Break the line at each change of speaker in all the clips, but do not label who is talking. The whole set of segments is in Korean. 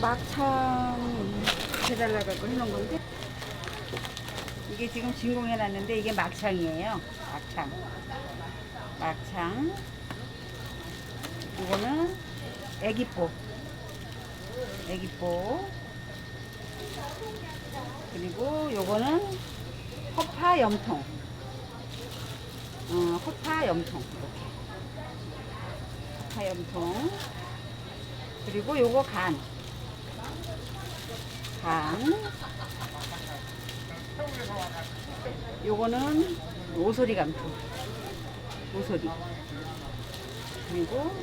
막창 해달라고 해놓은 건데 이게 지금 진공해놨는데 이게 막창이에요. 막창. 막창. 이거는 애기뽀. 애기뽀. 그리고 요거는 허파 염통. 어, 허파 염통. 이렇게. 허파 염통. 그리고 요거 간. 간. 요거는 오소리 감투. 오소리. 그리고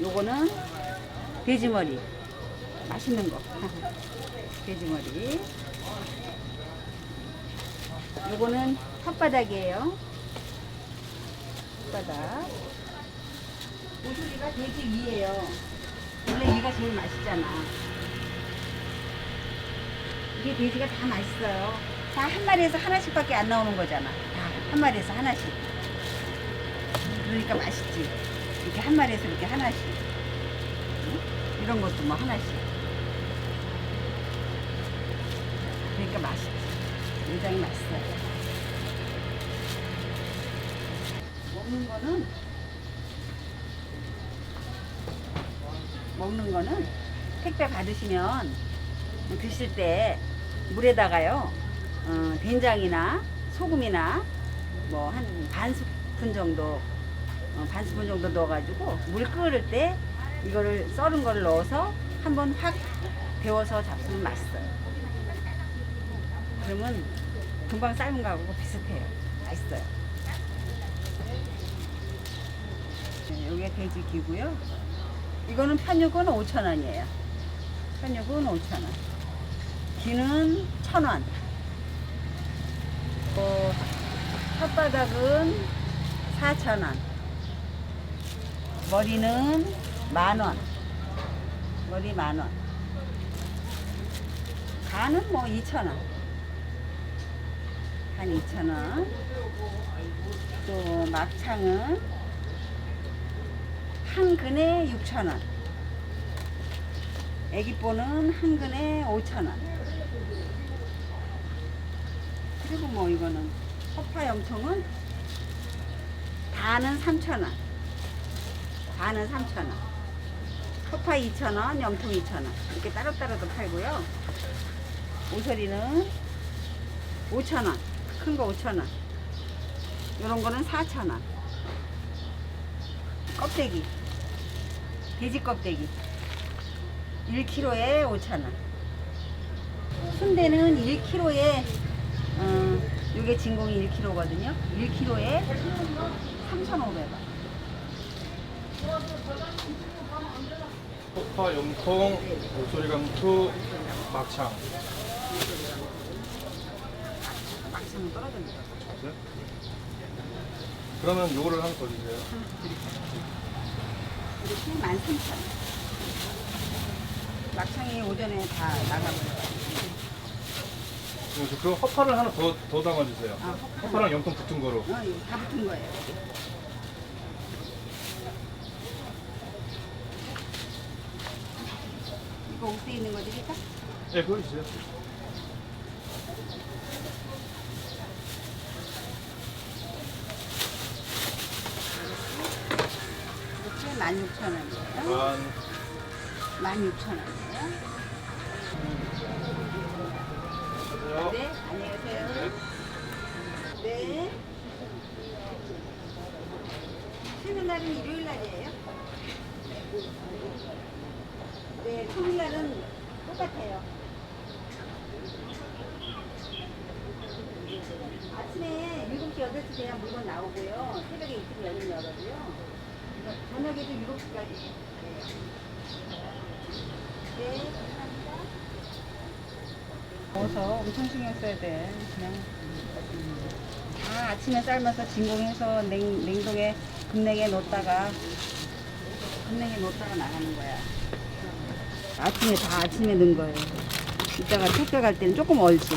요거는 돼지머리. 맛있는 거. 돼지머리. 요거는 혓바닥이에요. 혓바닥. 오소리가 돼지 위에요. 원래 위가 제일 맛있잖아. 이게 돼지가 다 맛있어요. 다 한 마리에서 하나씩밖에 안 나오는 거잖아. 다 한 마리에서 하나씩. 그러니까 맛있지. 이렇게 한 마리에서 이렇게 하나씩. 응? 이런 것도 뭐 하나씩. 그러니까 맛있지. 굉장히 맛있어요. 먹는 거는 먹는 거는 택배 받으시면 드실 때 물에다가요 어, 된장이나 소금이나 뭐 한 반 스푼 정도 어, 반 스푼 정도 넣어가지고 물 끓을 때 이거를 썰은 걸 넣어서 한번 확 데워서 잡수면 맛있어요. 그러면 금방 삶은 거하고 비슷해요. 맛있어요. 네, 이게 돼지기고요. 이거는 판육은 5,000원이에요. 판육은 5,000원. 기는 1,000원. 또 혓바닥은 4,000원. 머리는 만 원. 머리 만 원. 간은 뭐 2,000원. 간 2,000원. 또 막창은 한 근에 6,000원. 애기뽀는 한 근에 5,000원. 그리고 뭐 이거는 허파 염통은 다는 3,000원. 다는 3,000원. 허파 2,000원, 염통 2,000원. 이렇게 따로따로도 팔고요. 오소리는 5,000원. 큰 거 5,000원. 이런 거는 4,000원. 껍데기. 돼지 껍데기. 1kg에 5,000원. 순대는 1kg에 어, 이게 진공이 1kg거든요. 1kg에 3,500원.
소파, 염통, 목소리 감투, 막창.
막창은 떨어집니다.
네? 그러면 요거를 더 주세요.
이렇게 13,000원. 막창이 오전에 다 나가버려요.
그래서 그 허파를 하나 더, 더 담아주세요.
아, 허파.
허파랑 염통 붙은 거로.
어, 이거 다 붙은 거예요. 이거 옷에 있는 거 드릴까?
네, 그거 주세요.
이렇게 16,000원이에요.
만,
16,000원 이에요. 네, 안녕히 계세요. 네. 쉬는 날은 일요일 날이에요. 네, 평일날은 똑같아요. 아침에 7시, 8시 돼야 물건 나오고요. 새벽에 이틀 열린 열어도요. 저녁에도 7시까지. 네, 감 먹어서 엄청 신경 써야 돼. 그냥 다 아침에 삶아서 진공해서 냉, 냉동에 급냉에 놓다가 급냉에 놓다가 나가는 거야. 아침에 다 아침에 넣은 거예요. 이따가 택배 갈 때는 조금 얼지.